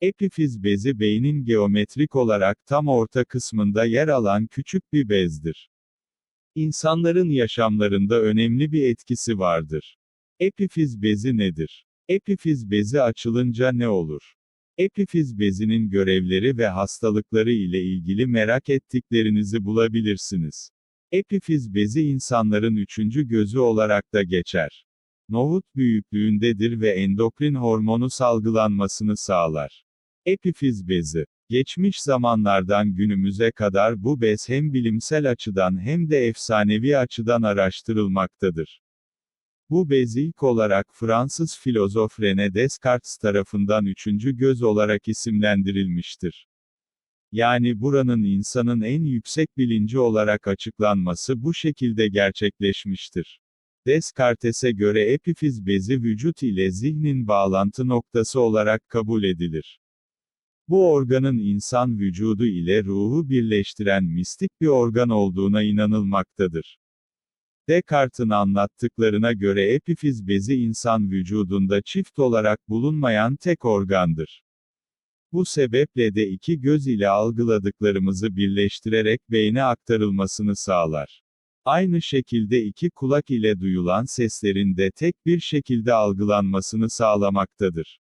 Epifiz bezi beynin geometrik olarak tam orta kısmında yer alan küçük bir bezdir. İnsanların yaşamlarında önemli bir etkisi vardır. Epifiz bezi nedir? Epifiz bezi açılınca ne olur? Epifiz bezinin görevleri ve hastalıkları ile ilgili merak ettiklerinizi bulabilirsiniz. Epifiz bezi insanların üçüncü gözü olarak da geçer. Nohut büyüklüğündedir ve endokrin hormonu salgılanmasını sağlar. Epifiz bezi. Geçmiş zamanlardan günümüze kadar bu bez hem bilimsel açıdan hem de efsanevi açıdan araştırılmaktadır. Bu bez ilk olarak Fransız filozof René Descartes tarafından üçüncü göz olarak isimlendirilmiştir. Yani buranın insanın en yüksek bilinci olarak açıklanması bu şekilde gerçekleşmiştir. Descartes'e göre epifiz bezi vücut ile zihnin bağlantı noktası olarak kabul edilir. Bu organın insan vücudu ile ruhu birleştiren mistik bir organ olduğuna inanılmaktadır. Descartes'in anlattıklarına göre epifiz bezi insan vücudunda çift olarak bulunmayan tek organdır. Bu sebeple de iki göz ile algıladıklarımızı birleştirerek beyne aktarılmasını sağlar. Aynı şekilde iki kulak ile duyulan seslerin de tek bir şekilde algılanmasını sağlamaktadır.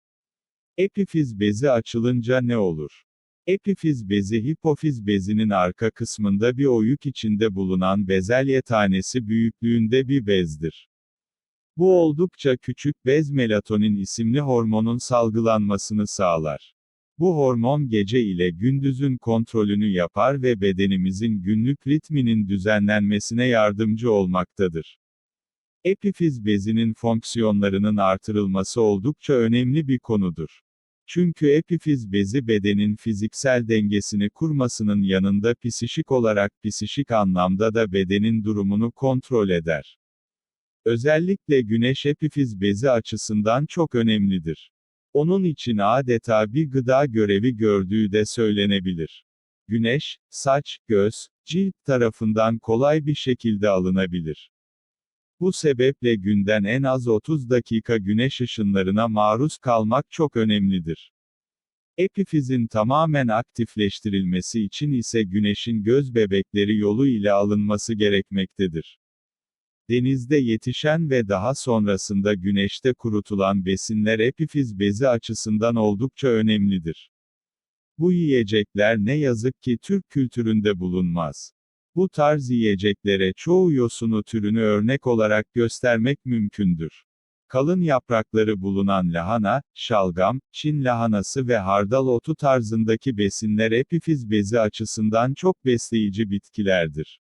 Epifiz bezi açılınca ne olur? Epifiz bezi hipofiz bezinin arka kısmında bir oyuk içinde bulunan bezelye tanesi büyüklüğünde bir bezdir. Bu oldukça küçük bez melatonin isimli hormonun salgılanmasını sağlar. Bu hormon gece ile gündüzün kontrolünü yapar ve bedenimizin günlük ritminin düzenlenmesine yardımcı olmaktadır. Epifiz bezinin fonksiyonlarının artırılması oldukça önemli bir konudur. Çünkü epifiz bezi bedenin fiziksel dengesini kurmasının yanında psişik olarak psişik anlamda da bedenin durumunu kontrol eder. Özellikle güneş epifiz bezi açısından çok önemlidir. Onun için adeta bir gıda görevi gördüğü de söylenebilir. Güneş, saç, göz, cilt tarafından kolay bir şekilde alınabilir. Bu sebeple günden en az 30 dakika güneş ışınlarına maruz kalmak çok önemlidir. Epifizin tamamen aktifleştirilmesi için ise güneşin göz bebekleri yolu ile alınması gerekmektedir. Denizde yetişen ve daha sonrasında güneşte kurutulan besinler epifiz bezi açısından oldukça önemlidir. Bu yiyecekler ne yazık ki Türk kültüründe bulunmaz. Bu tarz yiyeceklere çoğu yosunu türünü örnek olarak göstermek mümkündür. Kalın yaprakları bulunan lahana, şalgam, Çin lahanası ve hardal otu tarzındaki besinler epifiz bezi açısından çok besleyici bitkilerdir.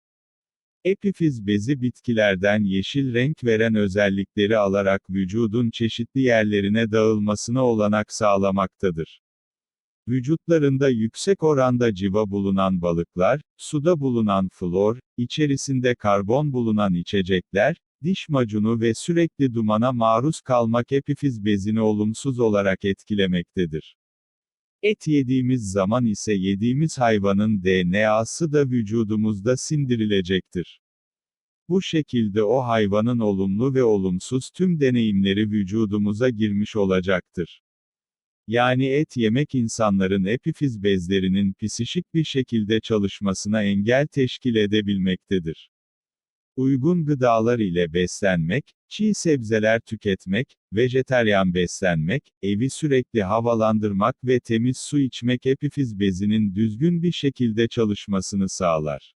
Epifiz bezi bitkilerden yeşil renk veren özellikleri alarak vücudun çeşitli yerlerine dağılmasına olanak sağlamaktadır. Vücutlarında yüksek oranda civa bulunan balıklar, suda bulunan flor, içerisinde karbon bulunan içecekler, diş macunu ve sürekli dumana maruz kalmak epifiz bezini olumsuz olarak etkilemektedir. Et yediğimiz zaman ise yediğimiz hayvanın DNA'sı da vücudumuzda sindirilecektir. Bu şekilde o hayvanın olumlu ve olumsuz tüm deneyimleri vücudumuza girmiş olacaktır. Yani et yemek insanların epifiz bezlerinin psişik bir şekilde çalışmasına engel teşkil edebilmektedir. Uygun gıdalar ile beslenmek, çiğ sebzeler tüketmek, vejeteryan beslenmek, evi sürekli havalandırmak ve temiz su içmek epifiz bezinin düzgün bir şekilde çalışmasını sağlar.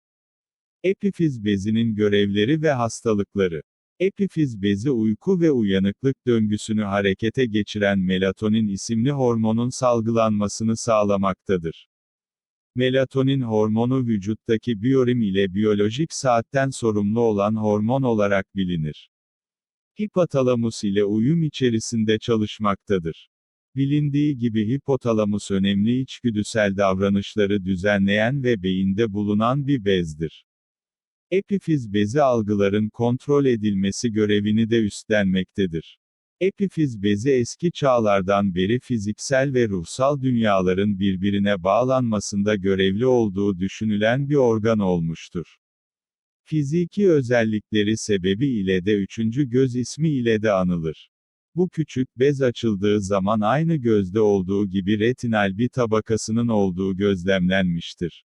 Epifiz bezinin görevleri ve hastalıkları Epifiz bezi uyku ve uyanıklık döngüsünü harekete geçiren melatonin isimli hormonun salgılanmasını sağlamaktadır. Melatonin hormonu vücuttaki biyorim ile biyolojik saatten sorumlu olan hormon olarak bilinir. Hipotalamus ile uyum içerisinde çalışmaktadır. Bilindiği gibi hipotalamus önemli içgüdüsel davranışları düzenleyen ve beyinde bulunan bir bezdir. Epifiz bezi algıların kontrol edilmesi görevini de üstlenmektedir. Epifiz bezi eski çağlardan beri fiziksel ve ruhsal dünyaların birbirine bağlanmasında görevli olduğu düşünülen bir organ olmuştur. Fiziki özellikleri sebebi ile de üçüncü göz ismi ile de anılır. Bu küçük bez açıldığı zaman aynı gözde olduğu gibi retinal bir tabakasının olduğu gözlemlenmiştir.